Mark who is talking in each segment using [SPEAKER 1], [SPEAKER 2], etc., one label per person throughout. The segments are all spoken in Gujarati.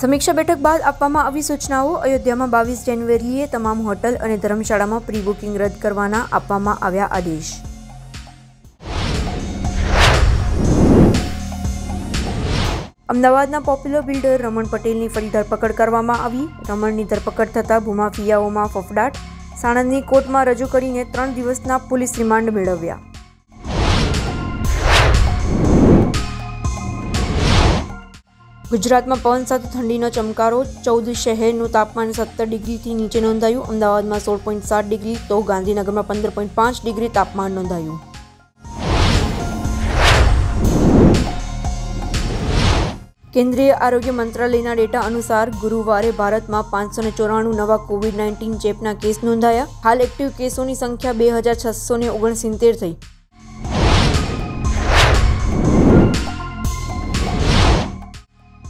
[SPEAKER 1] સમીક્ષા બેઠક બાદ આપવામાં આવી સૂચનાઓ અયોધ્યામાં બાવીસ જાન્યુઆરીએ તમામ હોટલ અને ધર્મશાળામાં પ્રી બુકિંગ રદ કરવાના આપવામાં આવ્યા આદેશ. અમદાવાદના પોપ્યુલર બિલ્ડર રમણ પટેલની ફરી ધરપકડ કરવામાં આવી. રમણની ધરપકડ થતાં ભૂમાફિયાઓમાં ફફડાટ. સાણંદની કોર્ટમાં રજૂ કરીને ત્રણ દિવસના પોલીસ રિમાન્ડ મેળવ્યા. ગુજરાતમાં પવન સાથે ઠંડીનો ચમકારો, ચૌદ શહેરનું તાપમાન સત્તર ડિગ્રીથી નીચે નોંધાયું. અમદાવાદમાં સોળ પોઈન્ટ સાત ડિગ્રી, તો ગાંધીનગરમાં પંદર પોઈન્ટ પાંચ ડિગ્રી તાપમાન નોંધાયું. કેન્દ્રીય આરોગ્ય મંત્રાલયના ડેટા અનુસાર ગુરુવારે ભારતમાં પાંચસો ને ચોરાણું નવા કોવિડ નાઇન્ટીન ચેપના કેસ નોંધાયા. હાલ એક્ટિવ કેસોની સંખ્યા બે હજાર છસો ઓગણસિત્તેર થઈ.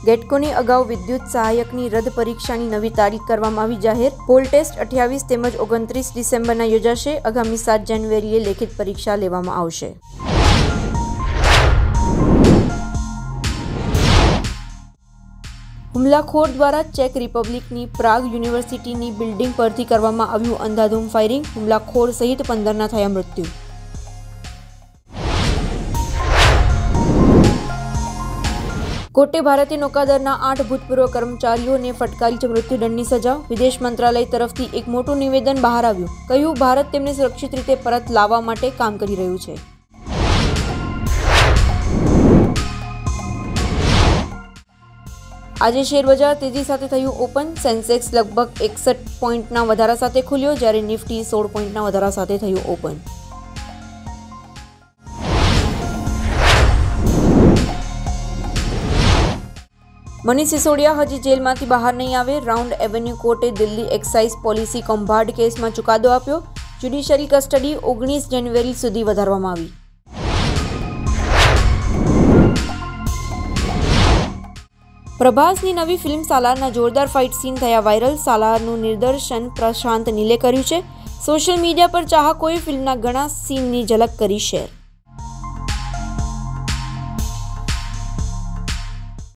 [SPEAKER 1] ગેટકોની અગાઉ વિદ્યુત સહાયકની રદ પરીક્ષાની નવી તારીખ કરવામાં આવી જાહેર. પોલ ટેસ્ટ અઠ્યાવીસ તેમજ ઓગણત્રીસ ડિસેમ્બરના યોજાશે. આગામી સાત જાન્યુઆરીએ લેખિત પરીક્ષા લેવામાં આવશે. હુમલાખોર દ્વારા ચેક રિપબ્લિકની પ્રાગ યુનિવર્સિટીની બિલ્ડિંગ પરથી કરવામાં આવ્યું અંધાધૂમ ફાયરિંગ. હુમલાખોર સહિત પંદરના થયા મૃત્યુ. કોર્ટે ભારતીય નૌકાદળના આઠ ભૂતપૂર્વ કર્મચારીઓને ફટકારી છે મૃત્યુદંડની સજા. વિદેશ મંત્રાલય તરફથી એક મોટું નિવેદન બહાર આવ્યું. કહ્યું, ભારત તેમને સુરક્ષિત રીતે પરત લાવવા માટે કામ કરી રહ્યું છે. આજે શેરબજાર તેજી સાથે થયું ઓપન. સેન્સેક્સ લગભગ એકસઠ પોઈન્ટના વધારા સાથે ખુલ્યો, જ્યારે નિફ્ટી સોળ પોઈન્ટના વધારા સાથે થયું ઓપન. મનીષ સિસોડિયા હજી જેલમાંથી બહાર નહીં આવે. રાઉન્ડ એવન્યુ કોર્ટે દિલ્હી એક્સાઇઝ પોલિસી કૌભાંડ કેસમાં ચુકાદો આપ્યો. જ્યુડિશિયલ કસ્ટડી ઓગણીસ જાન્યુઆરી સુધી વધારવામાં આવી. પ્રભાસની નવી ફિલ્મ સાલારના જોરદાર ફાઇટ સીન થયા વાયરલ. સાલારનું નિદર્શન પ્રશાંત નીલે કર્યું છે. સોશિયલ મીડિયા પર ચાહકોએ ફિલ્મના ઘણા સીનની ઝલક કરી શેર.